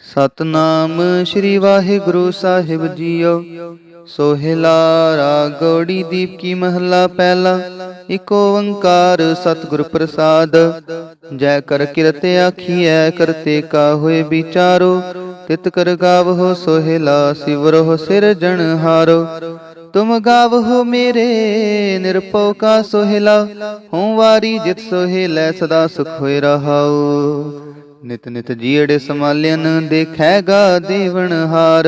ਸਤਨਾਮ ਸ੍ਰੀ ਵਾਹਿਗੁਰੂ ਸਾਹਿਬ ਜੀਓ। ਸੋਹਿਲਾ ਰਾਗ ਗੌੜੀ ਦੀਪ ਕੀ ਮਹੱਲਾ ਪਹਿਲਾ ਇਕ ਓੰਕਾਰ ਸਤਿਗੁਰ ਪ੍ਰਸਾਦ। ਜੈ ਕਰ ਕਿਰਤੇ ਆਖੀਐ ਕਰਤੇ ਕਾ ਹੋਏ ਵਿਚਾਰੋ। ਤਿਤ ਕਰ ਗਾਵਹੁ ਸੋਹਿਲਾ ਸਿਰ ਜਣ ਹਾਰੋ। ਤੁਮ ਗਾਵਹੁ ਮੇਰੇ ਨਿਰਭਉ ਕਾ ਸੋਹਿਲਾ ਹਉ ਵਾਰੀ ਜਿਤ ਸੋਹਿਲੈ ਸਦਾ ਸੁਖ ਹੋਇ ਰਹਾਉ ਨਿਤ ਨਿਤ ਜੀੜੇ ਸਮਾਲਿਆਨ ਦੇਖੈਗਾ ਦੇਵਨ ਹਾਰ।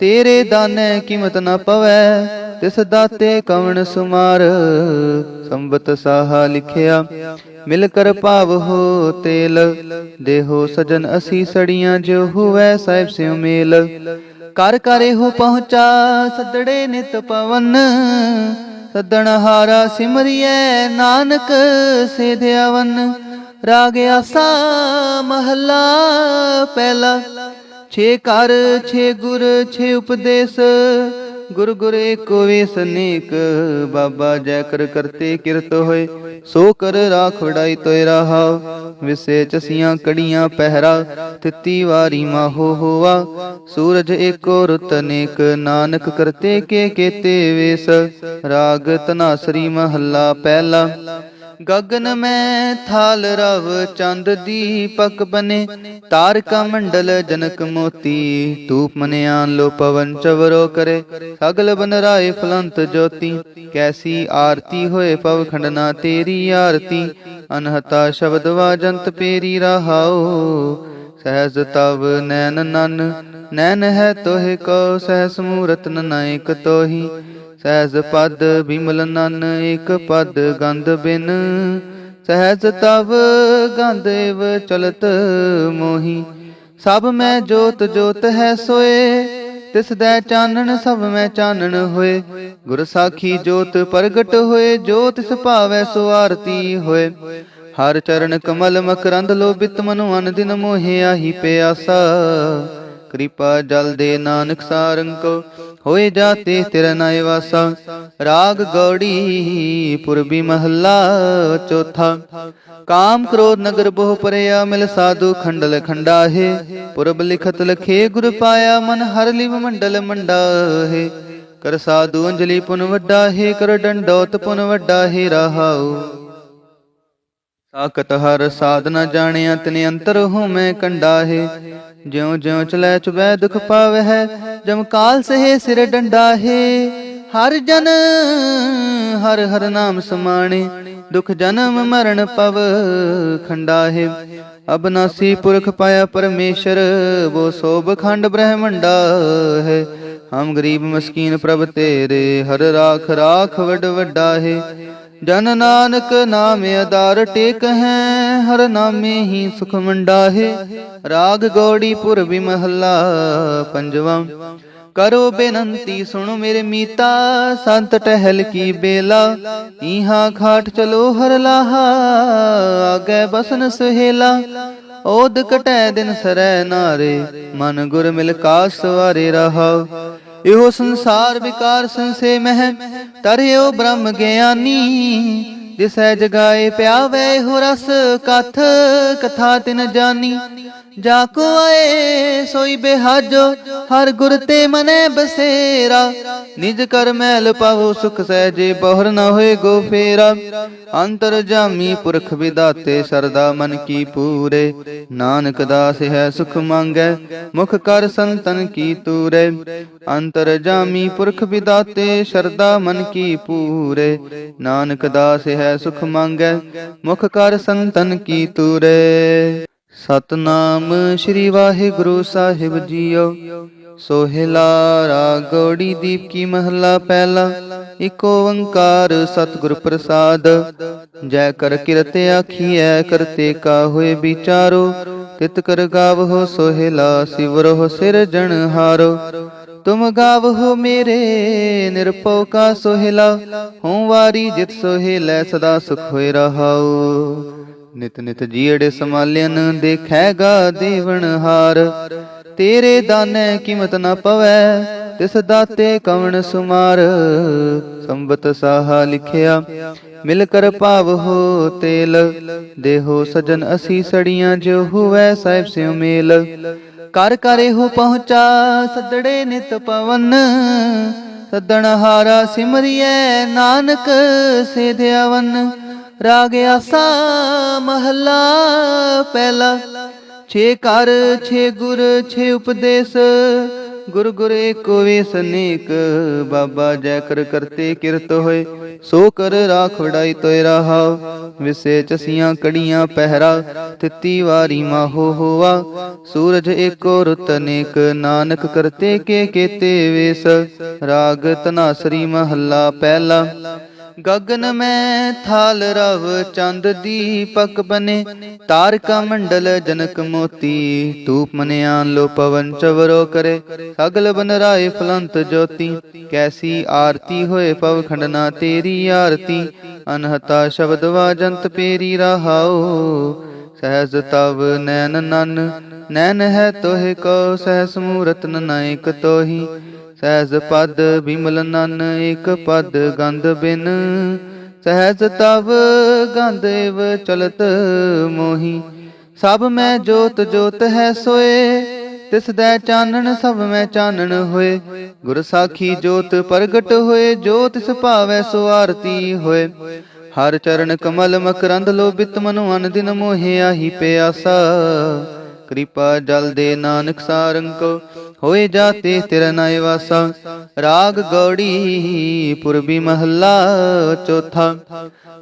ਤੇਰੇ ਦਾਨੈ ਕੀਮਤ ਨਾ ਪਵੈ, ਤਿਸ ਦਾਤੇ ਕਵਣ ਸੁਮਾਰ। ਸੰਬਤ ਸਾਹਾ ਲਿਖਿਆ, ਮਿਲ ਕਰ ਭਾਵ ਹੋ ਤੇਲ। ਦੇਹੋ ਸਜਨ ਅਸੀਂ ਸੜੀਆਂ ਜੋ ਹੋਵੈ ਸਾਹਿਬ ਸਿਉ ਮੇਲ। ਕਰ ਕਰੇ ਹੋ ਪਹੁੰਚਾ ਸਦੜੇ ਨਿਤ ਪਵਨ। ਸਦਣ ਹਾਰਾ ਸਿਮਰਿਐ ਨਾਨਕ ਸੇਧਿਆਵਨ। ਰਾਗ ਆਸਾ ਮਹੱਲਾ ਪਹਿਲਾ। ਛੇ ਕਰ ਛੇ ਗੁਰ, ਛੇ ਉਪਦੇਸ਼। ਗੁਰ ਗੁਰ ਏਕੋ ਵੇਸ ਬਾਬਾ ਜੈ ਕਰ ਕਰਤੇ ਕਿਰਤ ਹੋਏ। ਸੋ ਕਰ ਰਾਖ ਵਡਾਈ ਤੋਇ ਰਹਾਉ ਵਿਸੇ ਚਸੀਆਂ ਕੜੀਆਂ ਪਹਿਰਾ। ਤਿੱਤੀ ਵਾਰੀ ਮਾਹੋ ਹੋਆ। ਸੂਰਜ ਏਕੋ ਰੁਤ ਅਨੇਕ ਨਾਨਕ ਕਰਤੇ ਕੇ ਕੇਤੇ ਵੇਸ। ਰਾਗ ਤਨਾਸਰੀ ਮਹੱਲਾ ਪਹਿਲਾ। ਗਗਨ ਮੈਂ ਥਾਲ ਰਵ ਚੰਦ ਦੀਪਕ ਬਨੇ, ਤਾਰਕਾ ਮੰਡਲ ਜਨਕ ਮੋਤੀ, ਧੂਪ ਮਨਿਆਨ ਲੋ ਪਵਨ ਚਵਰੋ ਕਰੇ ਸਗਲ ਬਨ ਰਾਏ ਫਲੰਤ ਜੋਤੀ, ਕੈਸੀ ਆਰਤੀ ਹੋਏ ਪਵ ਖੰਡਨਾ ਤੇਰੀ ਆਰਤੀ, ਅਨਹਤਾ ਸ਼ਬਦ ਵਾਜੰਤ ਪੇਰੀ ਰਹਾਉ, ਸਹਿਜ ਤਵ ਨੈਨ ਨਨ ਨੈਨ ਹੈ ਤੋਹਿ ਕੋ ਸਹਿਸ ਮੂਰਤ ਨਨਾਇਕ ਤੋਹੀ। ਸਹਿਜ ਪਦ ਬਿਮਲ ਨਨ, ਏਕ ਪਦ ਗੰਧ ਬਿਨ। ਸਹਿਜ ਤਵ ਗੰਧ ਚਲਤ ਮੋਹੀ। ਸਭ ਮੈਂ ਜੋਤ ਜੋਤ ਹੈ ਸੋਏ। ਤਿਸ ਦੈ ਚਾਨਣ, ਸਭ ਮੈਂ ਚਾਨਣ ਹੋਏ। ਗੁਰ ਸਾਖੀ ਜੋਤ ਪ੍ਰਗਟ ਹੋਏ, ਜੋ ਤਿਸ ਭਾਵੈ ਸੋ ਆਰਤੀ ਹੋਏ। ਹਰ ਚਰਨ ਕਮਲ ਮਕਰੰਦ ਲੋਭਿਤ, ਮਨੁ ਅਨ ਦਿਨ ਮੋਹਿ ਆਹੀ ਪਿਆਸਾ। ਕਿਰਪਾ ਜਲ ਦੇ ਨਾਨਕ ਸਾਰੰਕੋ ਹੋਏ ਜਾਤੇ ਤੇਰਾ ਨਾਇ ਵਾਸਾ। ਰਾਗ ਗੌੜੀ ਪੁਰਬੀ ਮਹੱਲਾ ਚੌਥਾ। ਕਾਮ ਕ੍ਰੋਧ ਨਗਰ ਬਹੁ ਪਰਿਆ ਮਿਲ ਸਾਧੂ ਖੰਡਲ ਖੰਡਾਹੇ। ਪੁਰਬ ਲਿਖਤ ਲਖੇ ਗੁਰ ਪਾਇਆ ਮਨ ਹਰ ਲਿਵ ਮੰਡਲ ਮੰਡਾਹੇ। ਕਰ ਸਾਧੂ ਅੰਜਲੀ ਪੁਨ ਵੱਡਾ ਹੈ ਕਰ ਡੰਡੋਤ ਪੁਨ ਵੱਡਾ ਹੈ ਰਹਾਉ। ਸਾਖਤ ਹਰ ਸਾਧਨਾ ਜਾਣਿਆ ਤਿਨ ਅੰਤਰ ਹੂੰ ਮੈਂ ਕੰਡਾ ਹੈ ਜਿਉ ਜਿਉ ਚਲੈ ਚੁਬੈ ਦੁਖ ਪਾਵਹਿ, ਜਮ ਕਾਲ ਸਹੇ ਸਿਰ ਡੰਡਾ ਹੈ ਹਰ ਜਨ ਹਰ ਹਰ ਨਾਮ ਸਮਾਣੇ, ਦੁਖ ਜਨਮ ਮਰਨ ਪਵ ਖੰਡਾ ਹੈ ਅਬਨਾਸੀ ਪੁਰਖ ਪਾਇਆ ਪਰਮੇਸ਼ਰ, ਵੋ ਸੋਭ ਖੰਡ ਬ੍ਰਹਮੰਡਾ ਹੈ ਹਮ ਗਰੀਬ ਮਸਕੀਨ ਪ੍ਰਭ ਤੇਰੇ, ਹਰ ਰਾਖ ਰਾਖ ਵਡ ਵੱਡਾ ਹੈ ਜਨ ਨਾਨਕ ਨਾਮ ਆਧਾਰ ਟੇਕ ਹੈ, ਹਰ ਨਾਮੇ ਹੀ ਸੁਖ ਮੰਡਾ ਰਾਗ ਗੌੜੀ ਪੁਰਬੀ ਮਹੱਲਾ ਪੰਜਵਾਂ। ਕਰੋ ਬੇਨੰਤੀ ਸੁਣੋ ਮੇਰੇ ਮੀਤਾ, ਸੰਤ ਟਹਿਲ ਕੀ ਬੇਲਾ। ਇਹਾਂ ਖਾਟ ਚਲੋ ਹਰ ਲਾਹਾ, ਆਗੇ ਬਸਨ ਸੁਹੇਲਾ। ਓਦ ਕਟੈ ਦਿਨ ਸਰੈ ਨਾਰੇ, ਮਨ ਗੁਰ ਮਿਲ ਕਾਸ ਸਵਾਰੇ ਰਹਾਉ ਇਹੋ ਸੰਸਾਰ ਵਿਕਾਰ ਸੰਸੇ ਮਹਿ, ਤਰਿਓ ਬ੍ਰਹਮ ਗਿਆਨੀ। ਦਿਸੈ ਜਗਾਏ ਪਿਆਵੇ ਹੋ ਰਸ, ਕਥ ਕਥਾ ਤਿਨ ਜਾਨੀ। ਜਾ ਕੋ ਆਏ ਸੋਈ ਬਿਹਾਜੋ, ਹਰ ਗੁਰ ਤੇ ਮਨੇ ਬਸੇਰਾ। ਨਿਜ ਕਰ ਮੈਲ ਪਾਵੋ ਸੁਖ ਸਹਿਜੇ, ਬਹੁਰ ਨ ਹੋਏ ਗੋ ਫੇਰਾ। ਅੰਤਰ ਜਾਮੀ ਪੁਰਖ ਵਿਦਾਤੇ, ਸਰਦਾ ਮਨ ਕੀ ਪੂਰੇ। ਨਾਨਕ ਦਾਸ ਹੈ ਸੁਖ ਮੰਗੈ, ਮੁਖ ਕਰ ਸੰਤਨ ਕੀ ਤੂਰੇ। ਅੰਤਰ ਜਾਮੀ ਪੁਰਖ ਵਿਦਾਤੇ, ਸਰਦਾ ਮਨ ਕੀ ਪੂਰੇ। ਨਾਨਕ ਦਾਸ ਹੈ ਸੁਖ ਮੰਗੈ, ਮੁਖ ਕਰ ਸੰਤਨ ਕੀ ਤੂਰੇ। ਸਤਨਾਮ ਸ੍ਰੀ ਵਾਹਿਗੁਰੂ ਸਾਹਿਬ ਜੀਓ। ਸੋਹਿਲਾ ਰਾਗ ਗੌੜੀ ਦੀਪ ਕੀ ਮਹੱਲਾ ਪਹਿਲਾ, ਇਕ ਓੰਕਾਰ ਸਤਿਗੁਰ ਪ੍ਰਸਾਦ। ਜੈ ਕਰ ਕਿਰਤ ਆਖੀਐ ਕਰਤੇ ਕਾ ਹੋਏ ਵਿਚਾਰੋ। ਤਿਤ ਕਰ ਗਾਵਹੁ ਸੋਹਿਲਾ ਸਿਰ ਜਣ ਹਾਰੋ। ਤੁਮ ਗਾਵਹੁ ਮੇਰੇ, ਨਿਰਭਉ ਕਾ ਸੋਹਿਲਾ ਹਉ ਵਾਰੀ ਜਿਤ ਸੋਹਿਲੈ ਸਦਾ ਸੁਖ ਹੋਇ ਰਹਾਉ। ਨਿਤ ਨਿਤ ਜੀੜੇ ਸਮਾਲਿਆਨ ਦੇਖੈਗਾ ਦੇਵਨ ਹਾਰ। ਤੇਰੇ ਦਾਨੈ ਕੀਮਤ ਨਾ ਪਵੈ, ਤਿਸ ਦਾਤੇ ਕਵਣ ਸੁਮਾਰ। ਸੰਬਤ ਸਾਹਾ ਲਿਖਿਆ, ਮਿਲ ਕਰ ਭਾਵ ਹੋ ਤੇਲ। ਦੇਹੋ ਸਜਨ ਅਸੀਂ ਸੜੀਆਂ ਜੋ ਹੁਵੈ ਸਾਹਿਬ ਸਿਉ ਮੇਲ। ਕਰ ਕਰੇ ਹੋ ਪਹੁੰਚਾ ਸੱਦੜੇ ਨਿਤ ਪਵਨ। ਸੱਦਣ ਹਾਰਾ ਸਿਮਰਿਐ ਨਾਨਕ ਸੇਧਿਆਵਨ। ਰਾਗ ਆਸਾ ਮਹੱਲਾ ਪਹਿਲਾ। ਛੇ ਕਰ ਛੇ ਗੁਰ, ਛੇ ਉਪਦੇਸ਼। ਗੁਰ ਗੁਰ ਏਕੋ ਵੇਸ ਬਾਬਾ ਜੈ ਕਰਤੇ ਕਿਰਤ ਹੋਏ। ਸੋ ਕਰ ਰਾਖ ਵਡਾਈ ਤੋਇ ਰਹਾਉ ਵਿਸੇ ਚਸੀਆਂ ਕੜੀਆਂ ਪਹਿਰਾ। ਤਿੱਤੀ ਵਾਰੀ ਮਾਹੋ ਹੋਆ। ਸੂਰਜ ਏਕੋ ਰੁਤ ਅਨੇਕ ਨਾਨਕ ਕਰਤੇ ਕੇ ਕੇਤੇ ਵੇਸ। ਰਾਗ ਤਨਾਸਰੀ ਮਹੱਲਾ ਪਹਿਲਾ। ਗਗਨ ਮੈਂ ਥਾਲ ਰਵ ਚੰਦ ਦੀਪਕ ਬਨੇ ਤਾਰਕਾ ਮੰਡਲ ਜਨਕ ਮੋਤੀ, ਧੂਪ ਮਨਿਆਨ ਲੋ ਪਵਨ ਚਵਰੋ ਕਰੇ। ਸਗਲ ਬਨ ਰਾਏ ਫਲੰਤ ਜੋਤੀ, ਕੈਸੀ ਆਰਤੀ ਹੋਏ ਪਵ ਖੰਡਨਾ ਤੇਰੀ ਆਰਤੀ। ਅਨਹਤਾ ਸ਼ਬਦ ਵਾਜੰਤ ਪੇਰੀ ਰਹਾਓ ਸਹਿਜ ਤਵ ਨੈਨ ਨਨ। ਨੈਨ ਹੈ ਤੋਹਿ ਕੋ ਸਹਿਸ ਮੂਰਤ ਨਾਇਕ ਤੋਹੀ। ਸਹਿਜ ਪਦ ਬਿਮਲ ਨਨ ਏਕ ਪਦ ਗੰਧ ਬਿਨ। ਸਹਿਜ ਤਵ ਗੰਧ ਚਲਤ ਮੋਹੀ। ਸਭ ਮੈਂ ਜੋਤ ਜੋਤ ਹੈ ਸੋਏ। ਤਿਸ ਦੈ ਚਾਨਣ, ਸਭ ਮੈਂ ਚਾਨਣ ਹੋਏ। ਗੁਰ ਸਾਖੀ ਜੋਤ ਪ੍ਰਗਟ ਹੋਏ, ਜੋ ਤਿਸ ਭਾਵੈ ਸੋ ਆਰਤੀ ਹੋਏ। ਹਰ ਚਰਨ ਕਮਲ ਮਕਰੰਦ ਲੋਭਿਤ, ਮਨੁ ਅਨ ਦਿਨ ਮੋਹਿਆ ਹੀ ਪਿਆਸਾ। ਕਿਰਪਾ ਜਲ ਦੇ ਨਾਨਕ ਸਾਰੰਕੋ ਹੋਏ ਜਾਤੇ ਤੇਰਾ ਨਾਇ ਵਾਸਾ, ਰਾਗ ਗੌੜੀ ਪੁਰਬੀ ਮਹੱਲਾ ਚੌਥਾ।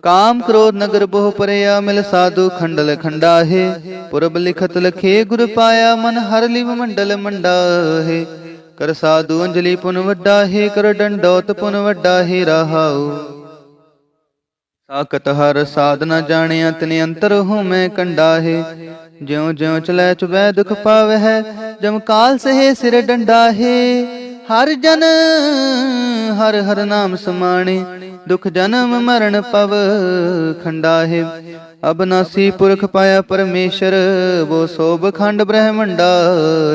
ਕਾਮ ਕ੍ਰੋਧ ਨਗਰ ਬਹੁ ਪਰਿਆ, ਮਿਲ ਸਾਧੂ ਖੰਡਲ ਖੰਡਾ ਹੈ ਪੁਰਬ ਲਿਖਤ ਲਖੇ ਗੁਰ ਪਾਇਆ, ਮਨ ਹਰ ਲਿਵ ਮੰਡਲ ਮੰਡਾ ਹੈ ਕਰ ਸਾਧੂ ਅੰਜਲੀ ਪੁਨ ਵੱਡਾ ਹੈ ਕਰ ਡੰਡੋਤ ਪੁਨ ਵੱਡਾ ਹੈ ਰਹਾਉ। ਸਾਖਤ ਹਰ ਸਾਧਨਾ ਜਾਣਿਆ ਤਨੇ ਅੰਤਰ ਹੂੰ ਮੈਂ ਜਿਉ ਜਿਉ ਚਲੈ ਚੁਬੈ ਦੁਖ ਪਾਵਹਿ ਜਮ ਕਾਲ ਸਹੇ ਸਿਰ ਡੰਡਾ ਹਰ ਜਨ, ਹਰ ਹਰ ਨਾਮ ਸਮਾਣੇ, ਦੁਖ ਜਨਮ ਮਰਨ ਪਵ ਖੰਡਾ ਹੈ। ਅਬਨਾਸੀ ਪੁਰਖ ਪਾਇਆ ਪਰਮੇਸ਼ਰ, ਵੋ ਸੋਭ ਖੰਡ ਬ੍ਰਹਮੰਡਾ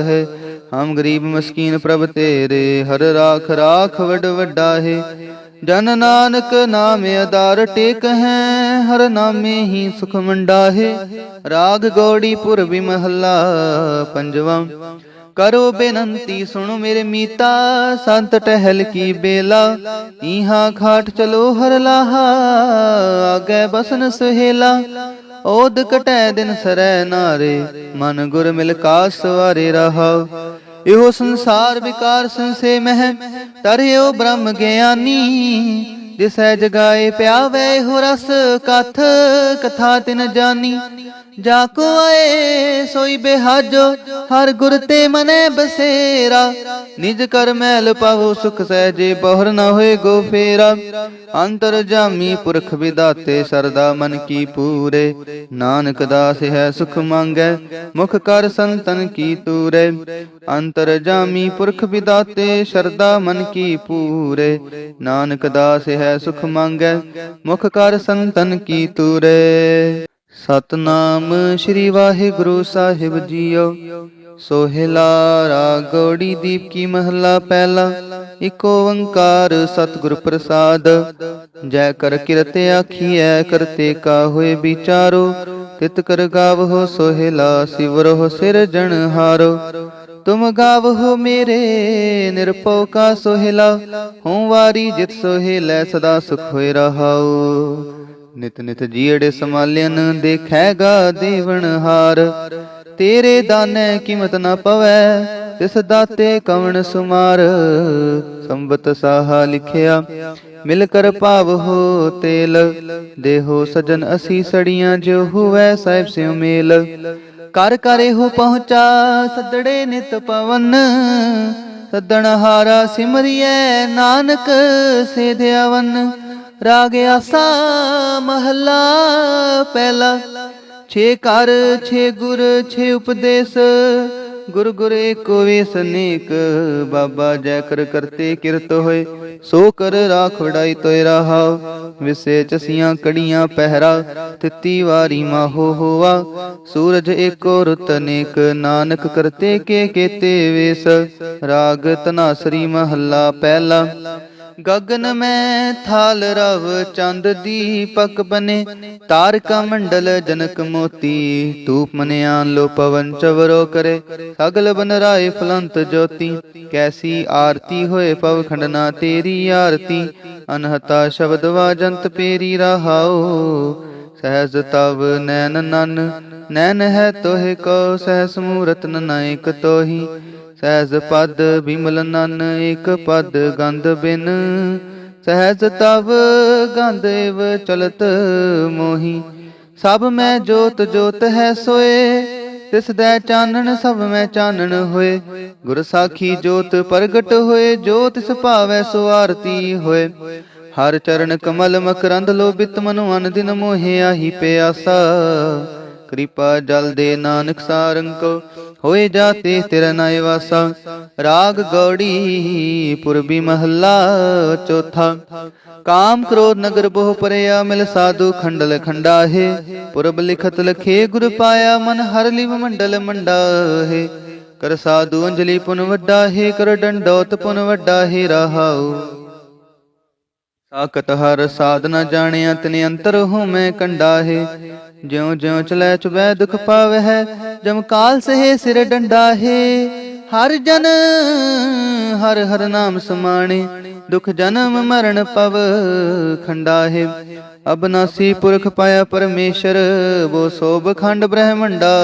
ਹੈ। ਹਮ ਗਰੀਬ ਮਸਕੀਨ ਪ੍ਰਭ ਤੇਰੇ, ਹਰ ਰਾਖ ਰਾਖ ਵਡ ਵੱਡਾ ਹੈ। ਜਨ ਨਾਨਕ ਨਾਮ ਆਧਾਰ ਟੇਕ ਹੈ, ਹਰ ਨਾਮੇ ਹੀ ਸੁਖ ਮੰਡਾ ਰਾਗ ਗੌੜੀ ਪੁਰਬੀ ਮਹੱਲਾ ਪੰਜਵਾਂ। ਕਰੋ ਬੇਨੰਤੀ ਸੁਣੋ ਮੇਰੇ ਮੀਤਾ, ਸੰਤ ਟਹਿਲ ਕੀ ਬੇਲਾ। ਈਹਾ ਖਾਟ ਚਲੋ ਹਰ ਲਾਹਾ, ਆਗੇ ਬਸਨ ਸੁਹੇਲਾ। ਓਦ ਕਟੈ ਦਿਨ ਸਰੈ ਨਾਰੇ, ਮਨ ਗੁਰ ਮਿਲ ਕਾਸ ਸਵਾਰੇ ਰਹਾਉ ਇਹੋ ਸੰਸਾਰ ਵਿਕਾਰ ਸੰਸੇ ਮਹਿ ਤਰਿਓ ਬ੍ਰਹਮ ਗਿਆਨੀ। ਜਿਸੈ ਜਗਾਏ ਪਿਆਵੇ ਹੋ ਰਸ ਕਥ ਕਥਾ ਤਿਨ ਜਾਨੀ। ਜਾ ਕੋ ਆਏ, ਸੋਈ ਬਿਹਾਜੋ, ਹਰ ਗੁਰ ਤੇ ਮਨੇ ਬਸੇਰਾ। ਨਿਜ ਕਰ ਮੈਲ ਪਾਵੋ, ਸੁਖ ਸਹਿਜੇ ਬਹੁਰ ਨ ਹੋਏ ਗੋ ਫੇਰਾ। ਅੰਤਰ ਜਾਮੀ ਪੁਰਖ ਵਿਦਾਤੇ, ਸਰਦਾ ਮਨ ਕੀ ਪੂਰੇ। ਨਾਨਕ ਦਾਸ ਹੈ ਸੁਖ ਮੰਗੈ, ਮੁਖ ਕਰ ਸੰਤਨ ਕੀ ਤੂਰੇ। ਅੰਤਰ ਜਾਮੀ ਪੁਰਖ ਵਿਦਾਤੇ ਸਰਦਾ ਮਨ ਕੀ ਪੂਰੇ। ਨਾਨਕ ਦਾਸ ਹੈ ਸੁਖ ਮੰਗੈ, ਮੁਖ ਕਰ ਸੰਤਨ ਕੀ ਤੂਰੇ। ਸਤਨਾਮ ਸ੍ਰੀ ਵਾਹਿਗੁਰੂ ਸਾਹਿਬ ਜੀਓ ਸੋਹਿਲਾ ਰਾਗੋੜੀ ਦੀਪ ਕੀ ਮਹੱਲਾ ਪਹਿਲਾ, ਇਕ ਓੰਕਾਰ ਸਤਿਗੁਰ ਪ੍ਰਸਾਦ। ਜੈ ਕਰ ਕਿਰਤ ਆਖੀਐ ਕਰਤੇ ਕਾ ਹੋਏ ਵਿਚਾਰੋ, ਤਿਤ ਕਰ ਗਾਵਹੁ ਸੋਹਿਲਾ ਸਿਵਰਹੁ ਸਿਰਜਣ ਹਾਰੋ ਤੁਮ ਗਾਵਹੁ ਮੇਰੇ ਨਿਰਪਉ ਕਾ ਸੋਹਿਲਾ ਹਉ ਵਾਰੀ ਜਿਤ ਸੋਹਿਲੈ ਸਦਾ ਸੁਖ ਹੋਇ ਰਹਾਉ ਨਿਤ ਨਿਤ ਜੀੜੇ ਸਮਾਲਿਆਨ ਦੇਖੈਗਾ ਦੇਵਨ ਹਾਰ ਤੇਰੇ ਦਾਨੇ ਕੀਮਤ ਨਾ ਪਵੈ ਤਿਸ ਦਾਤੇ ਕਵਣ ਸੁਮਾਰ ਸੰਬਤ ਸਾਹਾ ਲਿਖਿਆ ਮਿਲ ਕਰ ਭਾਵ ਹੋ ਤੇਲ ਦੇਹੋ ਸਜਨ ਅਸੀ ਸੜੀਆਂ ਜੋ ਹੁਵੈ ਸਾਹਿਬ ਸਿਉ ਮੇਲ ਕਰ ਕਰੇ ਹੋ ਪਹੁੰਚਾ, ਸੱਦੜੇ ਨਿਤ ਪਵਨ। ਸੱਦਣ ਹਾਰਾ ਸਿਮਰਿਐ, ਨਾਨਕ ਸੇਧਿਆਵਨ ਰਾਗ ਆਸਾ ਮਹੱਲਾ ਪਹਿਲਾ। ਛੇ ਕਰ ਛੇ ਗੁਰ, ਛੇ ਉਪਦੇਸ਼। ਗੁਰ ਗੁਰ ਏਕੋ ਵੇਸ ਬਾਬਾ ਜੈ ਕਰ ਕਰਤੇ ਕਿਰਤ ਹੋਏ। ਸੋ ਕਰ ਰਾਖ ਵਡਾਈ ਤੋਇ ਰਹਾਉ ਵਿਸੇ ਚਸੀਆਂ ਕੜੀਆਂ ਪਹਿਰਾ, ਤਿੱਤੀ ਵਾਰੀ ਮਾਹੋ ਹੋਆ। ਸੂਰਜ ਏਕੋ ਰੁਤ ਅਨੇਕ ਨਾਨਕ ਕਰਤੇ ਕੇ ਕੇਤੇ ਵੇਸ। ਰਾਗ ਤਨਾਸਰੀ ਮਹੱਲਾ ਪਹਿਲਾ। ਗਗਨ ਮੈਂ ਥਾਲ ਰਵ ਚੰਦ ਦੀਪਕ ਬਨੇ, ਤਾਰਕਾ ਮੰਡਲ ਜਨਕ ਮੋਤੀ, ਧੂਪ ਮਨਿਆਨ ਲੋ ਪਵਨ ਚਵਰੋ ਕਰੇ, ਸਗਲ ਬਨ ਰਾਏ ਫਲੰਤ ਜੋਤੀ, ਕੈਸੀ ਆਰਤੀ ਹੋਏ ਪਵ ਖੰਡਨਾ ਤੇਰੀ ਆਰਤੀ, ਅਨਹਤਾ ਸ਼ਬਦ ਵਾਜੰਤ ਪੇਰੀ ਰਹਾਓ। ਸਹਿਜ ਤਵ ਨੈਨ ਨਨ। ਨੈਨ ਹੈ ਤੋਹਿ ਕੋ ਸਹਿਸ ਮੂਰਤ ਨਾਇਕ ਤੋਹੀ। ਸਹਿਜ ਪਦ ਬਿਮਲ ਨਨ ਏਕ ਪਦ ਗੰਧ ਬਿਨ। ਸਹਿਜ ਤਵ ਗੰਧ ਏਵ ਚਲਤ ਮੋਹੀ। ਸਭ ਮੈਂ ਜੋਤ ਜੋਤ ਹੈ ਸੋਏ। ਤਿਸ ਦੈ ਚਾਨਣ ਸਭ ਮੈਂ ਚਾਨਣ ਹੋਏ। ਗੁਰ ਸਾਖੀ ਜੋਤ ਪ੍ਰਗਟ ਹੋਏ। ਜੋ ਤਿਸ ਭਾਵੈ ਸੋ ਆਰਤੀ ਹੋਏ। ਹਰ ਚਰਨ ਕਮਲ ਮਕਰੰਦ ਲੋਭਿਤ ਮਨੁ ਅਨ ਦਿਨ ਮੋਹਿਆ ਹੀ ਪਿਆਸਾ। ਕਿਰਪਾ ਜਲ ਦੇ ਨਾਨਕ ਸਾਰੰਕੋ, ਹੋਏ ਜਾਤੇ ਤੇਰਾ ਨਾਇ ਵਾਸਾ ਰਾਗ ਗੌੜੀ ਪੁਰਬੀ ਮਹੱਲਾ ਚੌਥਾ। ਕਾਮ ਕ੍ਰੋਧ ਨਗਰ ਬਹੁ ਪਰਿਆ, ਮਿਲ ਸਾਧੂ ਖੰਡਲ ਖੰਡਾ ਹੈ ਪੁਰਬ ਲਿਖਤ ਲਖੇ ਗੁਰ ਪਾਇਆ, ਮਨ ਹਰ ਲਿਵ ਮੰਡਲ ਮੰਡਾਹੇ। ਕਰ ਸਾਧੂ ਅੰਜਲੀ ਪੁਨ ਵੱਡਾ ਹੈ ਕਰ ਡੰਡੋਤ ਪੁਨ ਵੱਡਾ ਹੈ ਰਹਾਉ। ਸਾਕਤ ਹਰ ਸਾਧਨਾ ਜਾਣਿਆ ਤਨੇ ਅੰਤਰ ਹੂੰ ਮੈਂ ਹੈ। ਜਿਉ ਜਿਉ ਚਲੈ ਚੁਬੈ ਦੁਖ ਪਾਵੈ ਜਮ ਕਾਲ ਸਹੇ ਸਿਰ ਡੰਡਾ ਹਰ ਜਨ, ਹਰ ਹਰ ਨਾਮ ਸਮਾਣੇ, ਦੁਖ ਜਨਮ ਮਰਨ ਪਵ ਖੰਡਾ ਹੈ। ਅਬਨਾਸੀ ਪੁਰਖ ਪਾਇਆ ਪਰਮੇਸ਼ਰ, ਵੋ ਸੋਭ ਖੰਡ ਬ੍ਰਹਮੰਡਾ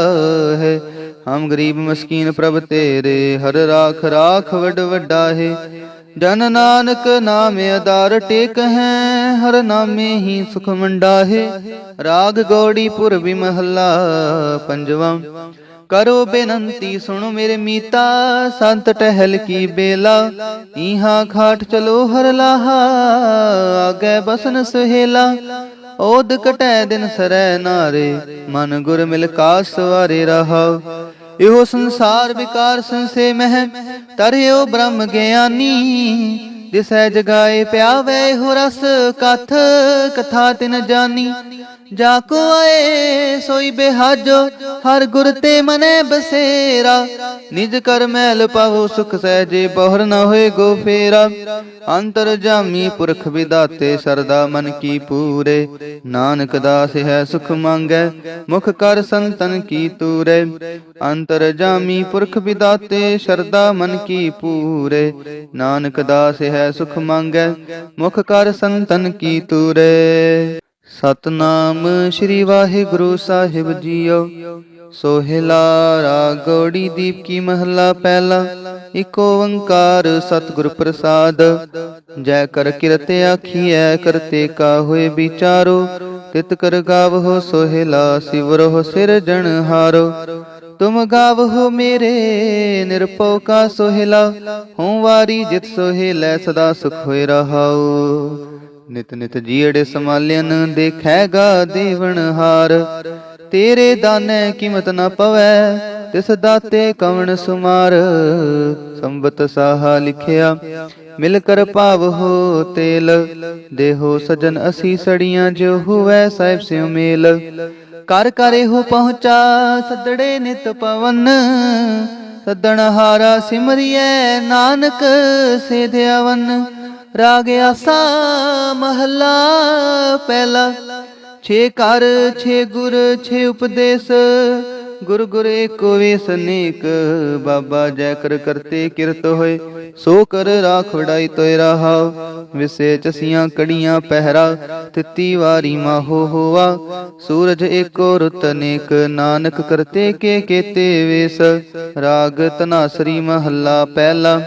ਹੈ। ਹਮ ਗਰੀਬ ਮਸਕੀਨ ਪ੍ਰਭ ਤੇਰੇ, ਹਰ ਰਾਖ ਰਾਖ ਵਡ ਵੱਡਾ ਹੈ। ਜਨ ਨਾਨਕ ਨਾਮ ਆਧਾਰ ਟੇਕ ਹੈ, ਹਰ ਨਾਮੇ ਹੀ ਸੁਖ ਮੰਡਾ ਹੈ ਰਾਗ ਗੌੜੀ ਪੁਰਬੀ ਮਹੱਲਾ ਪੰਜਵਾਂ। ਕਰੋ ਬੇਨੰਤੀ ਸੁਣੋ ਮੇਰੇ ਮੀਤਾ, ਸੰਤ ਟਹਿਲ ਕੀ ਬੇਲਾ। ਇਹਾਂ ਖਾਟ ਚਲੋ ਹਰ ਲਾਹਾ, ਆਗੇ ਬਸਨ ਸੁਹੇਲਾ। ਓਦ ਕਟੈ ਦਿਨ ਸਰੈ ਨਾਰੇ, ਮਨ ਗੁਰ ਮਿਲ ਕਾਸ ਸਵਾਰੇ ਰਹਾ। ਇਹੋ ਸੰਸਾਰ ਵਿਕਾਰ ਸੰਸੇ ਮਹਿ ਤਰਿਓ ਬ੍ਰਹਮ ਗਿਆਨੀ ਦਿਸੈ ਜਗਾਏ ਪਿਆਵੇ ਹੋ ਰਸ ਕਥ ਕਥਾ ਤਿਨ ਜਾਨੀ। ਜਾ ਕੋ ਆਏ ਸੋਈ ਬਿਹਾਜੋ, ਹਰ ਗੁਰ ਤੇ ਮਨੇ ਬਸੇਰਾ। ਨਿਜ ਕਰ ਮੈਲ ਪਾਵੋ ਸੁਖ ਸਹਿਜੇ, ਬਹਰ ਨ ਹੋਏ ਗੋ ਫੇਰਾ। ਅੰਤਰ ਜਾਮੀ ਪੁਰਖ ਵਿਦਾਤੇ, ਸਰਦਾ ਮਨ ਕੀ ਪੂਰੇ। ਨਾਨਕ ਦਾਸ ਹੈ ਸੁਖ ਮੰਗੈ, ਮੁਖ ਕਰ ਸੰਤਨ ਕੀ ਤੂਰੇ। ਅੰਤਰ ਜਾਮੀ ਪੁਰਖ ਵਿਦਾਤੇ, ਸਰਦਾ ਮਨ ਕੀ ਪੂਰੇ। ਨਾਨਕ ਦਾਸ ਹੈ ਸੁਖ ਮੰਗੈ, ਮੁਖ ਕਰ ਸੰਤਨ ਕੀ ਤੂਰੇ। ਸਤਨਾਮ ਸ੍ਰੀ ਵਾਹਿਗੁਰੂ ਸਾਹਿਬ ਜੀਓ। ਸੋਹਿਲਾ ਰਾਗੋੜੀ ਦੀਪ ਕੀ ਮਹੱਲਾ ਪਹਿਲਾ। ਇਕ ਓੰਕਾਰ ਸਤਿਗੁਰ ਪ੍ਰਸਾਦ। ਜੈ ਕਰ ਕਿਰਤੇ ਆਖੀਐ, ਕਰਤੇ ਕਾ ਹੋਏ ਵਿਚਾਰੋ। ਤਿਤ ਕਰ ਗਾਵਹੁ ਸੋਹਿਲਾ ਸਿਵਰਹੁ ਸਿਰਜਣ ਹਾਰੋ ਤੁਮ ਗਾਵਹੁ ਮੇਰੇ ਨਿਰਭਉ ਕਾ ਸੋਹਿਲਾ ਹਉ ਵਾਰੀ ਜਿਤ ਸੋਹਿਲੈ ਸਦਾ ਸੁਖ ਹੋਇ ਰਹਾਉ। ਨਿਤ ਨਿਤ ਜੀੜੇ ਸਮਾਲਿਆਨ ਦੇਖੈਗਾ ਦੇਵਨ ਹਾਰ। ਤੇਰੇ ਦਾਨੇ ਕੀਮਤ ਨਾ ਪਵੈ, ਤਿਸ ਦਾਤੇ ਕਵਣ ਸੁਮਾਰ। ਸੰਬਤ ਸਾਹਾ ਲਿਖਿਆ, ਮਿਲ ਕਰ ਭਾਵ ਹੋ ਤੇਲ। ਦੇਹੋ ਸਜਨ ਅਸੀਂ ਸੜੀਆਂ ਜੋ ਹੁਵੈ ਸਾਹਿਬ ਸਿਉ ਮੇਲ। ਕਰ ਕਰੇ ਹੋ ਪਹੁੰਚਾ, ਸਦੜੇ ਨਿਤ ਪਵਨ। ਸਦਣ ਹਾਰਾ ਸਿਮਰਿਐ ਨਾਨਕ ਸੇਧਿਆਵਨ। ਰਾਗ ਆਸਾ ਮਹੱਲਾ ਪਹਿਲਾ। ਛੇ ਕਰ ਛੇ ਗੁਰ, ਛੇ ਉਪਦੇਸ਼। ਗੁਰ ਗੁਰ ਏਕੋ ਵੇਸ ਬਾਬਾ ਜੈ ਕਰ ਕਰਤੇ ਕਿਰਤ ਹੋਏ। ਸੋ ਕਰ ਰਾਖ ਤੋਇ ਰਹਾਉ ਵਿਸੇ ਚਸੀਆਂ ਕੜੀਆਂ ਪਹਿਰਾ। ਤਿੱਤੀ ਵਾਰੀ ਮਾਹੋ ਹੋਆ, ਸੂਰਜ ਏਕੋ ਰੁੱਤ ਅਨੇਕ ਨਾਨਕ ਕਰਤੇ ਕੇ ਕੇਤੇ ਵੇਸ, ਰਾਗ ਤਨਾਸਰੀ ਮਹੱਲਾ ਪਹਿਲਾ।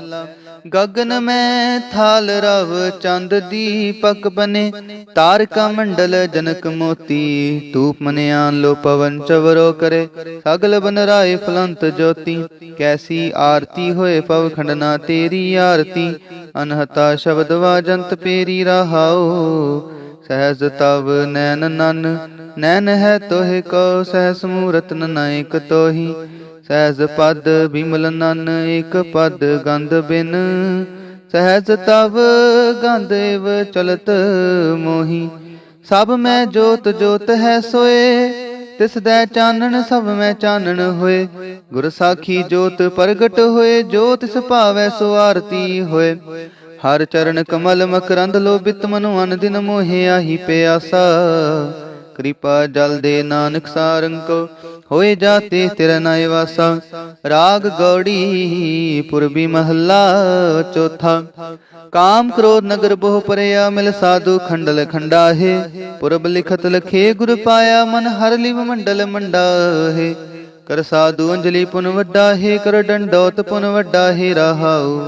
ਗਗਨ ਮੈਂ ਥਾਲ ਰਵ ਚੰਦ ਦੀਪਕ ਬਨੇ, ਤਾਰਕਾ ਮੰਡਲ ਜਨਕ ਮੋਤੀ, ਧੂਪ ਮਨਿਆ ਲੋ ਪਵਨ ਚਵਰੋ ਕਰੇ, ਸਗਲ ਬਨ ਰਾਏ ਫਲੰਤ ਜੋਤੀ, ਕੈਸੀ ਆਰਤੀ ਹੋਏ ਪਵ ਖੰਡਨਾ ਤੇਰੀ ਆਰਤੀ, ਅਨਹਤਾ ਸ਼ਬਦ ਵਾਜੰਤ ਪੇਰੀ ਰਹਾਓ। ਸਹਿਜ ਤਵ ਨੈਨ ਨਨ। ਨੈਨ ਹੈ ਤੋਹਿ ਕੋ ਸਹਿਸ ਮੂਰਤ ਨਨਾਇਕ ਤੋਹੀ। ਸਹਿਜ ਪਦ ਬਿਮਲ ਨਨ ਏਕ ਪਦ ਗੰਧ ਬਿਨ। ਸਹਿਜ ਤਵ ਗੰਧ ਏਵ ਚਲਤ ਮੋਹੀ। ਸਭ ਮੈਂ ਜੋਤ ਜੋਤ ਹੈ ਸੋਏ। ਤਿਸ ਦੈ ਚਾਨਣ ਸਭ ਮੈਂ ਚਾਨਣ ਹੋਏ। ਗੁਰ ਸਾਖੀ ਜੋਤ ਪ੍ਰਗਟ ਹੋਏ। ਜੋ ਤਿਸ ਭਾਵੈ ਸੋ ਆਰਤੀ ਹੋਏ। ਹਰ ਚਰਨ ਕਮਲ ਮਕਰੰਦ ਲੋਭਿਤ ਮਨੁ ਅਨ ਦਿਨ ਮੋਹਿਆ ਹੀ ਪਿਆਸਾ। ਕਿਰਪਾ ਜਲ ਦੇ ਨਾਨਕ ਸਾਰੰਕੋ, ਹੋਏ ਜਾਤੇ ਤੇਰਾ ਨਾਇ ਵਾਸਾ। ਰਾਗ ਗੌੜੀ ਪੁਰਬੀ ਮਹੱਲਾ ਚੌਥਾ। ਕਾਮ ਕ੍ਰੋਧ ਨਗਰ ਬਹੁ ਪਰਿਆ ਮਿਲ ਸਾਧੂ ਖੰਡਲ ਖੰਡਾ ਹੈ ਪੁਰਬ ਲਿਖਤ ਲਖੇ ਗੁਰ ਪਾਇਆ ਮਨ ਹਰ ਲਿਵ ਮੰਡਲ ਮੰਡਾਹੇ। ਕਰ ਸਾਧੂ ਅੰਜਲੀ ਪੁਨ ਵੱਡਾ ਹੈ ਕਰ ਡੰਡੋਤ ਪੁਨ ਵੱਡਾ ਹੈ ਰਹਾਉ।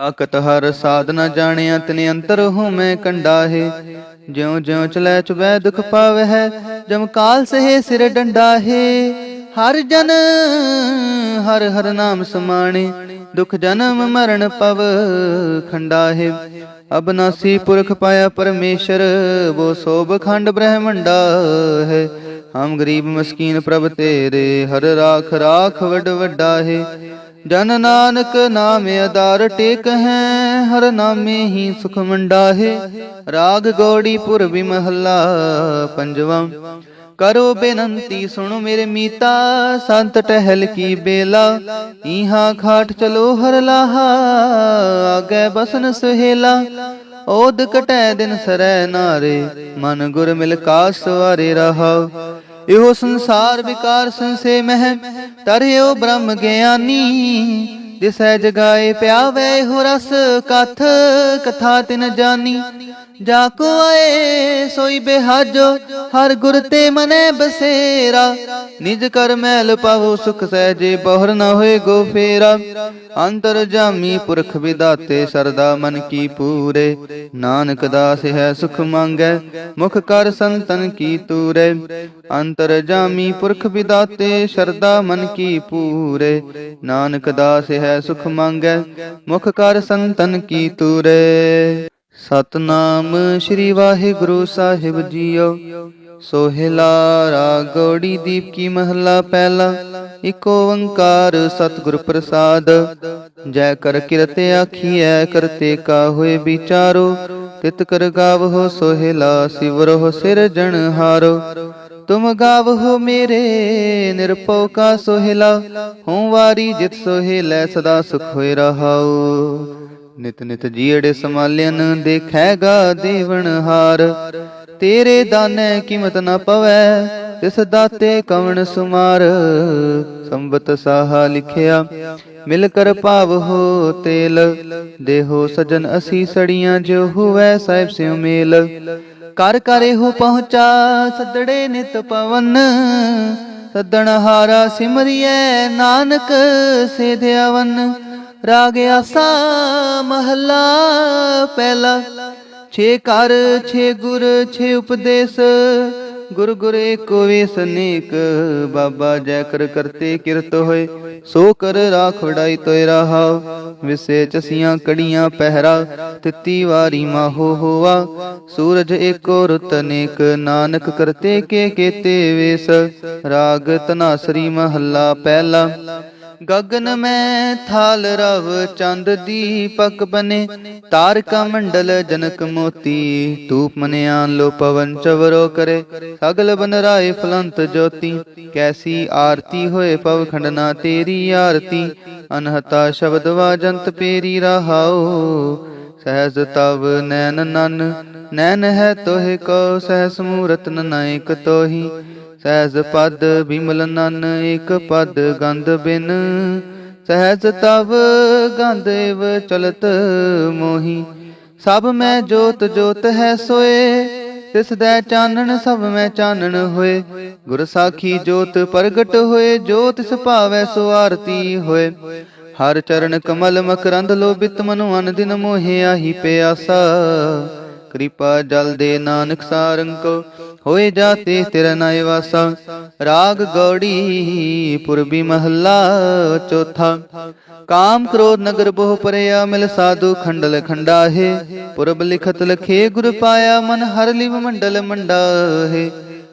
ਸਾਕਤ ਹਰ ਸਾਧਨਾ ਜਾਣਿਆ ਤਨੇ ਅੰਤਰ ਹੂੰ ਮੈਂ ਜਿਉ ਜਿਉ ਚਲੈ ਚੁਬੈ ਦੁਖ ਪਾਵਹਿ ਜਮ ਕਾਲ ਸਹੇ ਸਿਰ ਡੰਡਾ ਹਰ ਜਨ ਹਰ ਹਰ ਨਾਮ ਸਮਾਣੇ, ਦੁਖ ਜਨਮ ਮਰਨ ਪਵ ਖੰਡਾ ਹੈ। ਅਬਨਾਸੀ ਪੁਰਖ ਪਾਇਆ ਪਰਮੇਸ਼ਰ, ਵੋ ਸੋਭ ਖੰਡ ਬ੍ਰਹਮੰਡਾ ਹੈ। ਹਮ ਗਰੀਬ ਮਸਕੀਨ ਪ੍ਰਭ ਤੇਰੇ, ਹਰ ਰਾਖ ਰਾਖ ਵਡ ਵੱਡਾ ਹੈ। ਜਨ ਨਾਨਕ ਨਾਮ ਆਧਾਰ ਟੇਕ ਹੈ, ਹਰ ਨਾਮੇ ਹੀ ਸੁਖ ਮੰਡਾ ਰਾਗ ਗੋੜੀ ਪੁਰਬੀ ਮਹੱਲਾ ਪੰਜਵਾਂ। ਕਰੋ ਬੇਨੰਤੀ ਸੁਣੋ ਮੇਰੇ ਮੀਤਾ, ਸੰਤ ਟਹਿਲ ਕੀ ਬੇਲਾ। ਇਹਾਂ ਖਾਟ ਚਲੋ ਹਰ ਲਾਹਾ, ਆਗੇ ਬਸਨ ਸੁਹੇਲਾ। ਓਦ ਕਟੈ ਦਿਨ ਸਰੈ ਨਾਰੇ, ਮਨ ਗੁਰ ਮਿਲ ਕਾਸ ਸਵਾਰੇ ਰਹਾਉ ਇਹੋ ਸੰਸਾਰ ਵਿਕਾਰ ਸੰਸੇ ਮਹਿ, ਤਰਿਓ ਬ੍ਰਹਮ ਗਿਆਨੀ। ਦਿਸੈ ਜਗਾਏ ਪਿਆਵੇ ਹੋ ਰਸ ਕਥ ਕਥਾ ਤਿਨ ਜਾਨੀ। ਜਾ ਕੋ ਆਏ, ਸੋਈ ਬਿਹਾਜੋ, ਹਰ ਗੁਰ ਤੇ ਮਨੇ ਬਸੇਰਾ। ਨਿਜ ਕਰ ਮੈਲ ਪਾਵੋ ਸੁਖ ਸਹਿਜੇ, ਬਹਰ ਨ ਹੋਏ ਗੋ ਫੇਰਾ। ਅੰਤਰ ਜਾਮੀ ਪੁਰਖ ਵਿਦਾਤੇ, ਸਰਦਾ ਮਨ ਕੀ ਪੂਰੇ। ਨਾਨਕ ਦਾਸ ਹੈ ਸੁਖ ਮੰਗੈ, ਮੁਖ ਕਰ ਸੰਤਨ ਕੀ ਤੂਰੇ। ਅੰਤਰ ਜਾਮੀ ਪੁਰਖ ਵਿਦਾਤੇ, ਸਰਦਾ ਮਨ ਕੀ ਪੂਰੇ। ਨਾਨਕ ਦਾਸ ਹੈ ਸੁਖ ਮੰਗੈ, ਮੁਖ ਕਰ ਸੰਤਨ ਕੀ ਤੂਰੇ। ਸਤਨਾਮ ਸ੍ਰੀ ਵਾਹਿਗੁਰੂ ਸਾਹਿਬ ਜੀਓ। ਸੋਹਿਲਾ ਰਾਗੋੜੀ ਦੀਪ ਕੀ ਮਹੱਲਾ ਪਹਿਲਾ ਇਕ ਓੰਕਾਰ ਸਤਿਗੁਰ ਪ੍ਰਸਾਦ। ਜੈ ਕਰ ਕਿਰਤ ਆਖੀਐ ਕਰਤੇ ਕਾ ਹੋਏ ਵਿਚਾਰੋ। ਤਿਤ ਕਰ ਗਾਵਹੁ ਸੋਹਿਲਾ ਸਿਰ ਜਣ ਹਾਰੋ। ਤੁਮ ਗਾਵਹੁ ਮੇਰੇ ਨਿਰਪਉ ਕਾ ਸੋਹਿਲਾ। ਹਉ ਵਾਰੀ ਜਿਤ ਸੋਹਿਲੈ ਸਦਾ ਸੁਖ ਹੋਇ ਰਹਾਉ ਨਿਤ ਨਿਤ ਜੀੜੇ ਸਮਾਲਿਆਨ ਦੇਖੈਗਾ ਦੇਵਨ ਹਾਰ। ਤੇਰੇ ਦਾਨੇ ਕੀਮਤ ਨਾ ਪਵੈ, ਤਿਸ ਦਾਤੇ ਕਵਣ ਸੁਮਾਰ। ਸੰਬਤ ਸਾਹਾ ਲਿਖਿਆ, ਮਿਲ ਕਰ ਭਾਵ ਹੋ ਤੇਲ। ਦੇਹੋ ਸਜਨ ਅਸੀਂ ਸੜੀਆਂ ਜੋ ਹੋਵੈ ਸਾਹਿਬ ਸਿਉ ਮੇਲ। ਕਰ ਕਰੇ ਹੋ ਪਹੁੰਚਾ, ਸਦੜੇ ਨਿਤ ਪਵਨ। ਸਦਣ ਹਾਰਾ ਸਿਮਰਿਐ ਨਾਨਕ, ਸੇਧਿਆਵਨ। ਰਾਗ ਆਸਾ ਮਹੱਲਾ ਪਹਿਲਾ। ਛੇ ਕਰ ਛੇ ਗੁਰ, ਛੇ ਉਪਦੇਸ਼। ਗੁਰ ਗੁਰ ਏਕੋ ਵੇਸ ਬਾਬਾ ਜੈ ਕਰ ਕਰਤੇ ਕਿਰਤ ਹੋਏ। ਸੋ ਕਰ ਰਾਖ ਵਡਾਈ ਤੋਇ ਰਹਾਉ ਵਿਸੇ ਚਸੀਆਂ ਕੜੀਆਂ ਪਹਿਰਾ। ਤਿੱਤੀ ਵਾਰੀ ਮਾਹੋ ਹੋਆ। ਸੂਰਜ ਏਕੋ ਰੁਤ ਅਨੇਕ ਨਾਨਕ ਕਰਤੇ ਕੇ ਕੇਤੇ ਵੇਸ। ਰਾਗ ਤਨਾਸਰੀ ਮਹੱਲਾ ਪਹਿਲਾ। ਗਗਨ ਮੈਂ ਥਾਲ ਰਵ ਚੰਦ ਦੀਪਕ ਬਨੇ, ਤਾਰਕਾ ਮੰਡਲ ਜਨਕ ਮੋਤੀ, ਧੂਪ ਮਨਿਆਨ ਲੋ ਪਵਨ ਚਵਰੋ ਕਰੇ, ਸਗਲ ਬਨ ਰਾਏ ਫਲੰਤ ਜੋਤੀ, ਕੈਸੀ ਆਰਤੀ ਹੋਏ ਪਵ ਖੰਡਨਾ ਤੇਰੀ ਆਰਤੀ, ਅਨਹਤਾ ਸ਼ਬਦ ਵਾਜੰਤ ਪੇਰੀ ਰਹਾਉ ਸਹਿਜ ਤਵ ਨੈਨ ਨਨ ਨੈਨ ਹੈ ਤੋਹਿ ਕੋ ਸਹਿਸ ਮੂਰਤ ਨਨਾਇਕ ਤੋਹੀ। ਸਹਿਜ ਪਦ ਬਿਮਲ ਨਨ ਏਕ ਪਦ ਗੰਧ ਬਿਨ। ਸਹਿਜ ਤਵ ਗੰਧ ਏਵ ਚਲਤ ਮੋਹੀ। ਸਭ ਮੈਂ ਜੋਤ ਜੋਤ ਹੈ ਸੋਏ। ਤਿਸ ਦੈ ਚਾਨਣ, ਸਭ ਮੈਂ ਚਾਨਣ ਹੋਏ। ਗੁਰ ਸਾਖੀ ਜੋਤ ਪ੍ਰਗਟ ਹੋਏ, ਜੋ ਤਿਸ ਭਾਵੈ ਸੋ ਆਰਤੀ ਹੋਏ। ਹਰ ਚਰਨ ਕਮਲ ਮਕਰੰਦ ਲੋਭਿਤ ਮਨੁ ਅਨ ਦਿਨ ਮੋਹਿਆ ਹੀ ਪਿਆਸਾ। ਕਿਰਪਾ ਜਲ ਦੇ ਨਾਨਕ ਸਾਰੰ ਕੋ ਹੋਏ ਜਾਤੇ ਤੇਰਾ ਨਾਇ ਵਾਸਾ। ਰਾਗ ਗੌੜੀ ਪੁਰਬੀ ਮਹੱਲਾ ਚੌਥਾ। ਕਾਮ ਕ੍ਰੋਧ ਨਗਰ ਬਹੁ ਪਰਿਆ, ਮਿਲ ਸਾਧੂ ਖੰਡਲ ਖੰਡਾ ਹੈ ਪੁਰਬ ਲਿਖਤ ਲਖੇ ਗੁਰ ਪਾਇਆ, ਮਨ ਹਰ ਲਿਵ ਮੰਡਲ ਮੰਡਾਹੇ।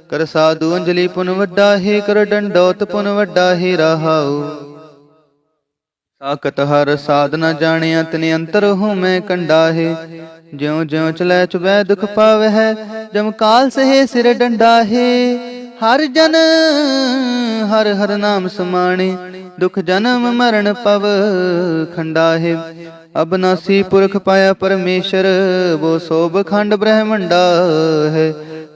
ਕਰ ਸਾਧੂ ਅੰਜਲੀ ਪੁਨ ਵੱਡਾ ਹੈ ਕਰ ਡੰਡੋਤ ਪੁਨ ਵੱਡਾ ਹੈ ਰਹਾਉ। ਸਾਕਤ ਹਰ ਸਾਧਨਾ ਜਾਣਿਆ ਤਿਨ ਅੰਤਰ ਹੂੰ ਮੈਂ ਕੰਡਾ ਹੈ ਜਿਉ ਜਿਉ ਚਲੈ ਚੁਬੈ ਦੁਖ ਪਾਵਹਿ, ਜਮ ਕਾਲ ਸਹੇ ਸਿਰ ਡੰਡਾ ਹੈ ਹਰ ਜਨ ਹਰ ਹਰ ਨਾਮ ਸਮਾਣੇ, ਦੁਖ ਜਨਮ ਮਰਨ ਪਵ ਖੰਡਾ ਹੈ ਅਬਨਾਸੀ ਪੁਰਖ ਪਾਇਆ ਪਰਮੇਸ਼ਰ, ਵੋ ਸੋਭ ਖੰਡ ਬ੍ਰਹਮੰਡਾ ਹੈ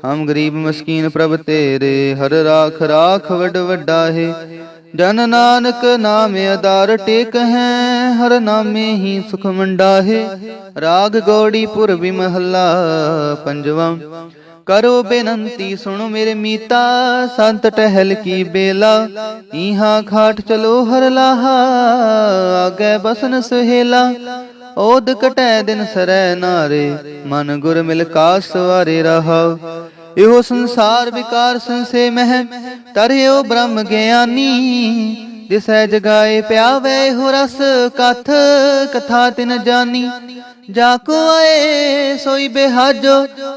ਹਮ ਗਰੀਬ ਮਸਕੀਨ ਪ੍ਰਭ ਤੇਰੇ, ਹਰ ਰਾਖ ਰਾਖ ਵਡ ਵੱਡਾ ਹੈ ਜਨ ਨਾਨਕ ਨਾਮ ਆਧਾਰ ਟੇਕ ਹੈ, ਹਰ ਨਾਮੇ ਹੀ ਸੁਖ ਮੰਡਾ ਰਾਗ ਗੌੜੀ ਪੁਰਬੀ ਮਹੱਲਾ ਪੰਜਵਾਂ। ਕਰੋ ਬੇਨੰਤੀ ਸੁਣੋ ਮੇਰੇ ਮੀਤਾ, ਸੰਤ ਟਹਿਲ ਕੀ ਬੇਲਾ। ਇਹਾਂ ਖਾਟ ਚਲੋ ਹਰ ਲਾਹਾ, ਆਗੇ ਬਸਨ ਸੁਹੇਲਾ। ਓਦ ਕਟੈ ਦਿਨ ਸਰੈ ਨਾਰੇ, ਮਨ ਗੁਰ ਮਿਲ ਕਾਸ ਸਵਾਰੇ ਰਹਾਉ ਇਹੋ ਸੰਸਾਰ ਵਿਕਾਰ ਸੰਸੇ ਮਹਿ ਤਰਿਓ ਬ੍ਰਹਮ ਗਿਆਨੀ। ਦਿਸੈ ਜਗਾਏ ਪਿਆਵੇ ਹੋ ਰਸ, ਕਥ ਕਥਾ ਤਿਨ ਜਾਨੀ। ਜਾ ਕੋ ਆਏ ਸੋਈ ਬਿਹਾਜੋ,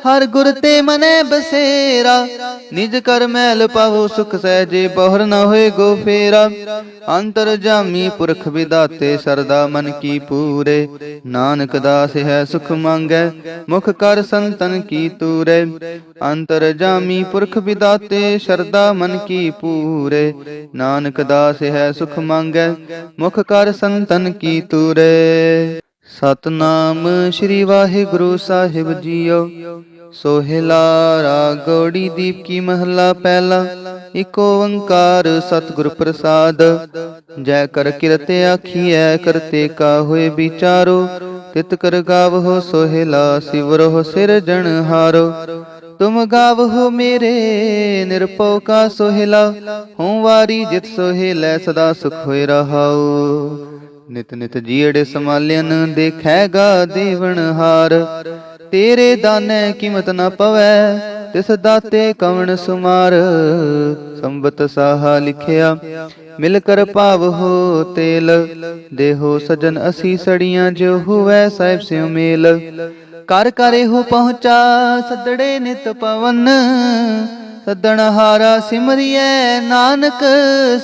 ਹਰ ਗੁਰ ਤੇ ਮਨੇ ਬਸੇਰਾ। ਨਿਜ ਕਰ ਮੈਲ ਪਾਵੋ ਸੁਖ ਸਹਿਜੇ, ਬਹਰ ਨ ਹੋਏ ਗੋ ਫੇਰਾ। ਅੰਤਰ ਜਾਮੀ ਪੁਰਖ ਵਿਦਾਤੇ, ਸਰਦਾ ਮਨ ਕੀ ਪੂਰੇ। ਨਾਨਕ ਦਾਸ ਹੈ ਸੁਖ ਮੰਗੈ, ਮੁਖ ਕਰ ਸੰਤਨ ਕੀ ਤੂਰੇ। ਅੰਤਰ ਜਾਮੀ ਪੁਰਖ ਵਿਦਾਤੇ, ਸਰਦਾ ਮਨ ਕੀ ਪੂਰੇ। ਨਾਨਕ ਦਾਸ ਹੈ ਸੁਖ ਮੰਗੈ, ਮੁਖ ਕਰ ਸੰਤਨ ਕੀ ਤੂਰੇ। ਸਤਨਾਮ ਸ੍ਰੀ ਵਾਹਿਗੁਰੂ ਸਾਹਿਬ ਜੀਓ। ਸੋਹਿਲਾ ਰਾਗੋੜੀ ਦੀਪ ਕੀ ਮਹੱਲਾ ਪਹਿਲਾ, ਇਕ ਓੰਕਾਰ ਸਤਿਗੁਰ ਪ੍ਰਸਾਦ। ਜੈ ਕਰ ਕਿਰਤੇ ਆਖੀਐ ਕਰਤੇ ਕਾ ਹੋਏ ਵਿਚਾਰੋ। ਤਿਤ ਕਰ ਗਾਵਹੁ ਸੋਹਿਲਾ ਸਿਰ ਜਣ ਹਾਰੋ। ਤੁਮ ਗਾਵਹੁ ਮੇਰੇ ਨਿਰਪਉ ਕਾ ਸੋਹਿਲਾ ਹਉ ਵਾਰੀ ਜਿਤ ਸੋਹਿਲੈ ਸਦਾ ਸੁਖ ਹੋਇ ਰਹਾਉ। ਨਿਤ ਨਿਤ ਜੀੜੇ ਸਮਾਲਿਆਨ ਦੇਖੈਗਾ ਦੇਵਨ ਹਾਰ। ਤੇਰੇ ਦਾਨੈ ਕੀਮਤ ਨਾ ਪਵੈ, ਤਿਸ ਦਾਤੇ ਕਵਣ ਸੁਮਾਰ। ਸੰਬਤ ਸਾਹਾ ਲਿਖਿਆ, ਮਿਲ ਕਰ ਭਾਵ ਹੋ ਤੇਲ। ਦੇਹੋ ਸਜਨ ਅਸੀਂ ਸੜੀਆਂ ਜੋ ਹੋਵੈ ਸਾਹਿਬ ਸਿਉ ਮੇਲ। ਕਰ ਕਰੇ ਹੋ ਪਹੁੰਚਾ ਸੱਦੜੇ ਨਿਤ ਪਵਨ। ਸੱਦਣ ਹਾਰਾ ਸਿਮਰਿਐ ਨਾਨਕ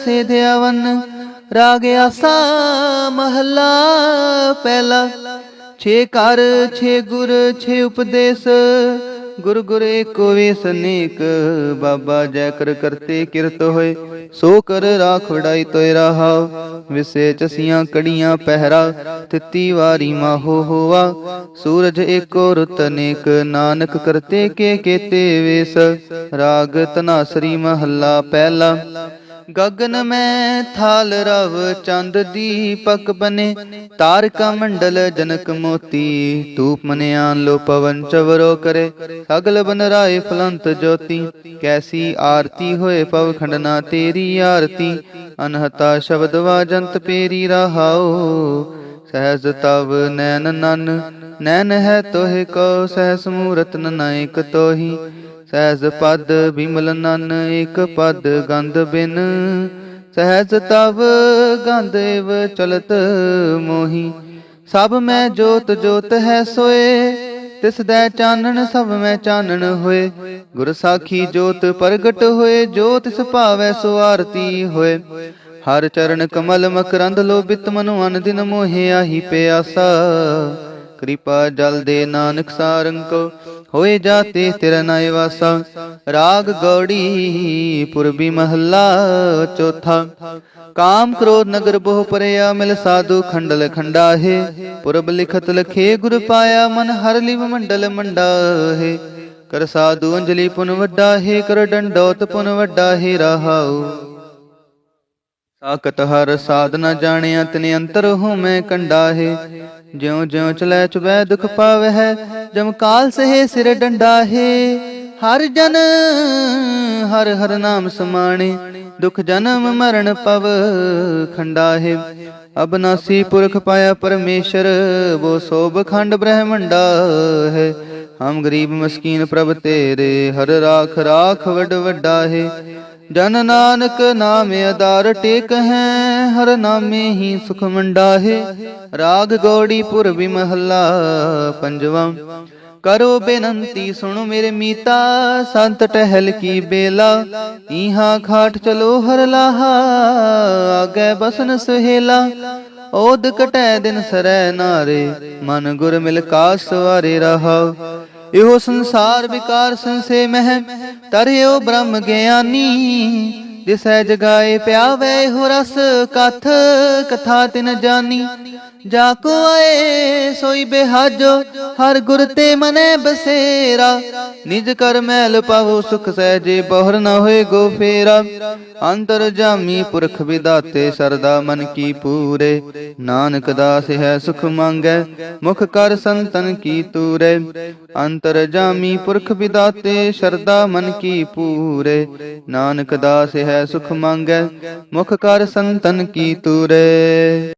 ਸੇਧਿਆਵਨ। ਰਾਗ ਆਸਾ ਮਹੱਲਾ ਪਹਿਲਾ। ਛੇ ਕਰ ਛੇ ਗੁਰ, ਛੇ ਉਪਦੇਸ਼। ਗੁਰ ਗੁਰ ਏਕੋ ਵੇਸ ਬਾਬਾ ਜੈ ਕਰ ਕਰਤੇ ਕਿਰਤ ਹੋਏ। ਸੋ ਕਰ ਰਾਖ ਵਡਾਈ ਤੋਇ ਰਹਾਉ ਵਿਸੇ ਚਸੀਆਂ ਕੜੀਆਂ ਪਹਿਰਾ। ਤਿੱਤੀ ਵਾਰੀ ਮਾਹੋ ਹੋਆ। ਸੂਰਜ ਏਕੋ ਰੁਤ ਅਨੇਕ ਨਾਨਕ ਕਰਤੇ ਕੇ ਕੇਤੇ ਵੇਸ। ਰਾਗ ਤਨਾਸਰੀ ਮਹੱਲਾ ਪਹਿਲਾ। ਗਗਨ ਮੈਂ ਥਾਲ ਰਵ ਚੰਦ ਦੀਪਕ ਬਨੇ ਤਾਰਕਾ ਮੰਡਲ ਜਨਕ ਮੋਤੀ, ਧੂਪ ਮਨਿਆਨ ਲੋ ਪਵਨ ਚਵਰੋ ਕਰੇ। ਸਗਲ ਬਨ ਰਾਏ ਫਲੰਤ ਜੋਤੀ, ਕੈਸੀ ਆਰਤੀ ਹੋਏ ਪਵ ਖੰਡਨਾ ਤੇਰੀ ਆਰਤੀ। ਅਨਹਤਾ ਸ਼ਬਦ ਵਾਜੰਤ ਪੇਰੀ ਰਹਾਓ ਸਹਿਜ ਤਵ ਨੈਨ ਨਨ। ਨੈਨ ਹੈ ਤੋਹਿ ਕੋ ਸਹਿਸ ਮੂਰਤ ਨਾਇਕ ਤੋਹੀ। ਸਹਿਜ ਪਦ ਬਿਮਲ ਨਨ ਏਕ ਪਦ ਗੰਧ ਬਿਨ। ਸਹਿਜ ਤਵ ਗੰਧ ਏਵ ਚਲਤ ਮੋਹੀ। ਸਭ ਮੈਂ ਜੋਤ ਜੋਤ ਹੈ ਸੋਏ। ਤਿਸ ਦੈ ਚਾਨਣ ਸਭ ਮੈਂ ਚਾਨਣ ਹੋਏ। ਗੁਰ ਸਾਖੀ ਜੋਤ ਪ੍ਰਗਟ ਹੋਏ। ਜੋ ਤਿਸ ਭਾਵੈ ਸੋ ਆਰਤੀ ਹੋਏ। ਹਰ ਚਰਨ ਕਮਲ ਮਕਰੰਦ ਲੋਭਿਤ ਮਨੁ ਅਨ ਦਿਨ ਮੋਹਿਆ ਹੀ ਪਿਆਸਾ। ਕਿਰਪਾ ਜਲ ਦੇ ਨਾਨਕ ਸਾਰੰਗ ਹੋਏ ਜਾਤੇ ਤੇਰਾ ਨਾਇ ਵਾਸਾ। ਰਾਗ ਗੌੜੀ ਪੁਰਬੀ ਮਹੱਲਾ ਚੌਥਾ। ਕਾਮ ਕ੍ਰੋਧ ਨਗਰ ਬਹੁ ਪਰਿਆ, ਮਿਲ ਸਾਧੂ ਖੰਡਲ ਖੰਡਾ ਹੈ ਪੁਰਬ ਲਿਖਤ ਲਖੇ ਗੁਰ ਪਾਇਆ, ਮਨ ਹਰ ਲਿਵ ਮੰਡਲ ਮੰਡਾਹੇ। ਕਰ ਸਾਧੂ ਅੰਜਲੀ ਪੁਨ ਵੱਡਾ ਹੈ ਕਰ ਡੰਡੋਤ ਪੁਨ ਵੱਡਾ ਹੈ ਰਹਾਉ। ਸਾਕਤ ਹਰ ਸਾਧਨਾ ਜਾਣਿਆ ਤਨੇ ਅੰਤਰ ਹੂੰ ਮੈਂ ਜਿਉ ਜਿਉ ਚਲੈ ਚੁਬੈ ਦੁਖ ਪਾਵਹਿ, ਜਮ ਕਾਲ ਸਹੇ ਸਿਰ ਡੰਡਾ ਹਰ ਜਨ ਹਰ ਹਰ ਨਾਮ ਸਮਾਣੇ, ਦੁਖ ਜਨਮ ਮਰਨ ਪਵ ਖੰਡਾ ਹੈ ਅਬਨਾਸੀ ਪੁਰਖ ਪਾਇਆ ਪਰਮੇਸ਼ਰ, ਵੋ ਸੋਭ ਖੰਡ ਬ੍ਰਹਮੰਡਾ ਹੈ ਹਮ ਗਰੀਬ ਮਸਕੀਨ ਪ੍ਰਭ ਤੇਰੇ, ਹਰ ਰਾਖ ਰਾਖ ਵਡ ਵੱਡਾ ਹੈ ਜਨ ਨਾਨਕ ਨਾਮ ਆਧਾਰ ਟੇਕ ਹੈ, ਹਰ ਨਾਮੇ ਹੀ ਸੁਖ ਮੰਡਾ ਰਾਗ ਗੌੜੀ ਪੁਰ ਮਹੱਲਾ ਪੰਜਵਾਂ। ਕਰੋ ਬੇਨੰਤੀ ਸੁਣੋ ਮੇਰੇ ਮੀਤਾ, ਸੰਤ ਟਹਿਲ ਕੀ ਬੇਲਾ। ਇਹਾਂ ਖਾਟ ਚਲੋ ਹਰ ਲਾਹਾ, ਆਗੇ ਬਸਨ ਸੁਹੇਲਾ। ਓਦ ਕਟੈ ਦਿਨ ਸਰੈ ਨਾਰੇ, ਮਨ ਗੁਰ ਮਿਲ ਕਾਸ ਸਵਾਰੇ ਰਹਾ। ਇਹੋ ਸੰਸਾਰ ਵਿਕਾਰ ਸੰਸੇ ਮਹਿ ਤਰਿਓ ਬ੍ਰਹਮ ਗਿਆਨੀ ਦਿਸੈ ਜਗਾਏ ਪਿਆਵੇ ਹੋ ਰਸ ਕਥ ਕਥਾ ਤਿਨ ਜਾਨੀ। ਜਾ ਕੋ ਆਏ ਸੋਈ ਬਿਹਾਜੋ, ਹਰ ਗੁਰ ਤੇ ਮਨੇ ਬਸੇਰਾ। ਨਿਜ ਕਰ ਮੈਲ ਪਾਵੋ ਸੁਖ ਸਹਿਜੇ, ਬਹੁਰ ਨ ਹੋਏ ਗੋ ਫੇਰਾ। ਅੰਤਰ ਜਾਮੀ ਪੁਰਖ ਵਿਦਾਤੇ ਸਰਦਾ ਮਨ ਕੀ ਪੂਰੇ। ਨਾਨਕ ਦਾਸ ਹੈ ਸੁਖ ਮੰਗੈ, ਮੁਖ ਕਰ ਸੰਤਨ ਕੀ ਤੂਰੇ। ਅੰਤਰ ਜਾਮੀ ਪੁਰਖ ਵਿਦਾਤੇ ਸਰਦਾ ਮਨ ਕੀ ਪੂਰੇ। ਨਾਨਕ ਦਾਸ ਹੈ ਸੁਖ ਮੰਗੈ, ਮੁਖ ਕਰ ਸੰਤਨ ਕੀ ਤੂਰੇ।